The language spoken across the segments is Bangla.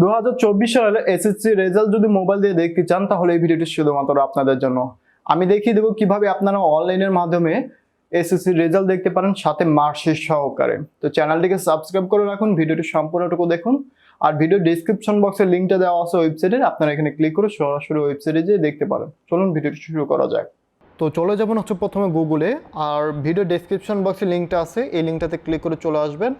দু সালের এসএসসি রেজাল্ট যদি মোবাইল দিয়ে দেখতে চান, তাহলে এই ভিডিওটি শুধুমাত্র আপনাদের জন্য। আমি দেখিয়ে দেবো কীভাবে আপনারা অনলাইনের মাধ্যমে এসএসসি রেজাল্ট দেখতে পারেন, সাথে মার্কশিট সহকারে। তো চ্যানেলটিকে সাবস্ক্রাইব করে রাখুন, ভিডিওটি সম্পূর্ণটুকু দেখুন। আর ভিডিও ডিসক্রিপশন বক্সে লিঙ্কটা দেওয়া আছে ওয়েবসাইটের আপনারা এখানে ক্লিক করে সরাসরি ওয়েবসাইটে যেয়ে দেখতে পারেন। চলুন, ভিডিওটি শুরু করা যাক। তো চলে যাবেন হচ্ছে প্রথমে গুগলে আর ভিডিও ডেসক্রিপশন বক্সে লিঙ্কটা আছে, এই লিঙ্কটাতে ক্লিক করে চলে আসবেন।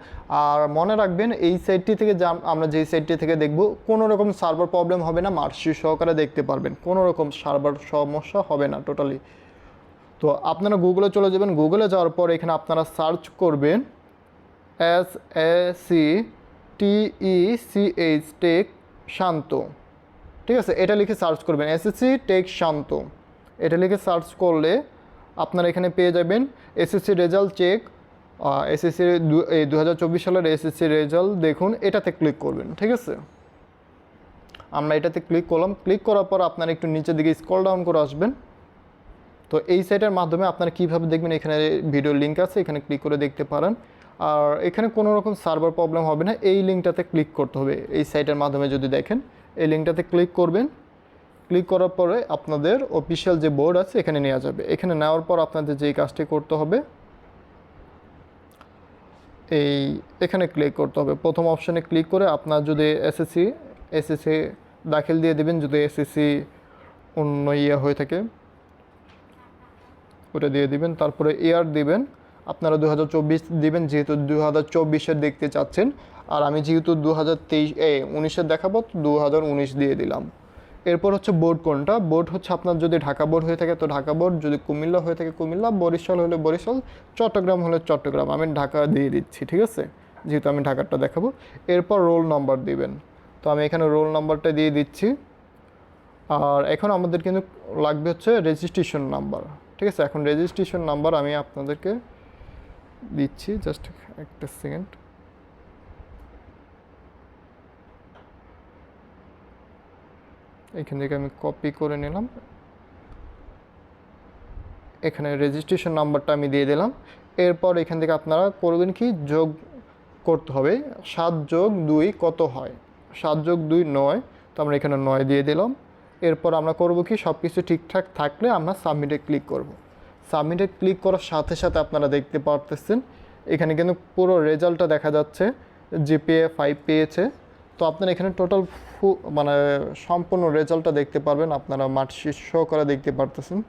আর মনে রাখবেন, এই সাইটটি থেকে যা আমরা যেই সাইটটি থেকে দেখব, কোনো রকম সার্ভার প্রবলেম হবে না, মার্কশিট সহকারে দেখতে পারবেন। কোনো রকম সার্ভার সমস্যা হবে না টোটালি তো আপনারা গুগলে চলে যাবেন। গুগলে যাওয়ার পর এখানে আপনারা সার্চ করবেন S A C T E C H tech Shanto ঠিক আছে? এটা লিখে সার্চ করবেন। এসএসসি টেক শান্ত এটা লিখে সার্চ করলে আপনারা এখানে পেয়ে যাবেন এসএসসি রেজাল্ট চেক এসএসসি দু হাজার চব্বিশ সালের এসএসসি রেজাল্ট দেখুন, এটাতে ক্লিক করবেন, ঠিক আছে? আমরা এটাতে ক্লিক করলাম ক্লিক করার পর আপনারা একটু নিচের দিকে স্ক্রল ডাউন করে আসবেন। তো এই সাইটের মাধ্যমে আপনারা কীভাবে দেখবেন এখানে ভিডিও লিঙ্ক আছে, এখানে ক্লিক করে দেখতে পারেন। আর এখানে কোনো রকম সার্ভার প্রবলেম হবে না, এই লিঙ্কটাতে ক্লিক করতে হবে। এই সাইটের মাধ্যমে যদি দেখেন, এই লিঙ্কটাতে ক্লিক করবেন। ক্লিক করার পরে আপনাদের অফিসিয়াল যে বোর্ড আছে এখানে নেওয়া যাবে। এখানে নেওয়ার পর আপনাদের যেই কাজটি করতে হবে, এই এখানে ক্লিক করতে হবে। প্রথম অপশানে ক্লিক করে আপনার যদি এসএসসি এসএসসি দাখিল দিয়ে দেবেন, যদি এসএসসি অন্য ইয়ে হয়ে থাকে, ওটা দিয়ে দিবেন। তারপরে ইয়ার দিবেন, আপনারা দু হাজার চব্বিশ দিবেন, যেহেতু দু হাজার দেখতে চাচ্ছেন, আর আমি যেহেতু দু হাজার তেইশ, এ উনিশের দেখাবো দু হাজার উনিশ দিয়ে দিলাম। এরপর হচ্ছে বোর্ড কোনটা? বোর্ড হচ্ছে আপনার যদি ঢাকা বোর্ড হয়ে থাকে, তো ঢাকা বোর্ড, যদি কুমিল্লা হয়ে থাকে কুমিল্লা, বরিশাল হলে বরিশাল, চট্টগ্রাম হলে চট্টগ্রাম। আমি ঢাকা দিয়ে দিচ্ছি, ঠিক আছে? যেহেতু আমি ঢাকারটা দেখাবো। এরপর রোল নাম্বার দিবেন। তো আমি এখানে রোল নাম্বারটা দিয়ে দিচ্ছি। আর এখন আমাদের কিন্তু লাগবে হচ্ছে রেজিস্ট্রেশন নাম্বার ঠিক আছে? এখন রেজিস্ট্রেশন নাম্বার আমি আপনাদেরকে দিচ্ছি জাস্ট একটা সেকেন্ড এখান থেকে আমি কপি করে নিলাম। এখানে রেজিস্ট্রেশন নাম্বারটা আমি দিয়ে দিলাম। এরপর এখান থেকে আপনারা করবেন কি, যোগ করতে হবে। সাত যোগ দুই কত হয়? সাত যোগ দুই নয়, তো আমরা এখানে নয় দিয়ে দিলাম। এরপর আমরা করব কি সব কিছু ঠিকঠাক থাকলে আমরা সাবমিটে ক্লিক করব। সাবমিটে ক্লিক করার সাথে সাথে আপনারা দেখতে পারতেছেন, এখানে কিন্তু পুরো রেজাল্টটা দেখা যাচ্ছে জিপিএ ফাইভ পেয়েছে। তো আপনারা এখানে টোটাল মানে সম্পূর্ণ রেজাল্টটা দেখতে পারবেন। আপনারা মার্কশিট করে দেখতে পারতেছেন।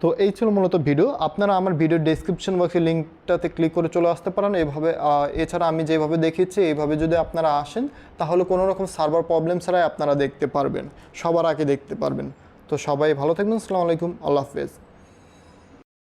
তো এই ছিল মূলত ভিডিও। আপনারা আমার ভিডিও ডেসক্রিপশন বক্সে লিঙ্কটাতে ক্লিক করে চলে আসতে পারেন। এভাবে এছাড়া আমি যেভাবে দেখিয়েছি এইভাবে যদি আপনারা আসেন, তাহলে কোনো রকম সার্ভার প্রবলেম ছাড়াই আপনারা দেখতে পারবেন। সবার আগে দেখতে পারবেন। তো সবাই ভালো থাকবেন। আসসালামু আলাইকুম। আল্লাহ হাফেজ।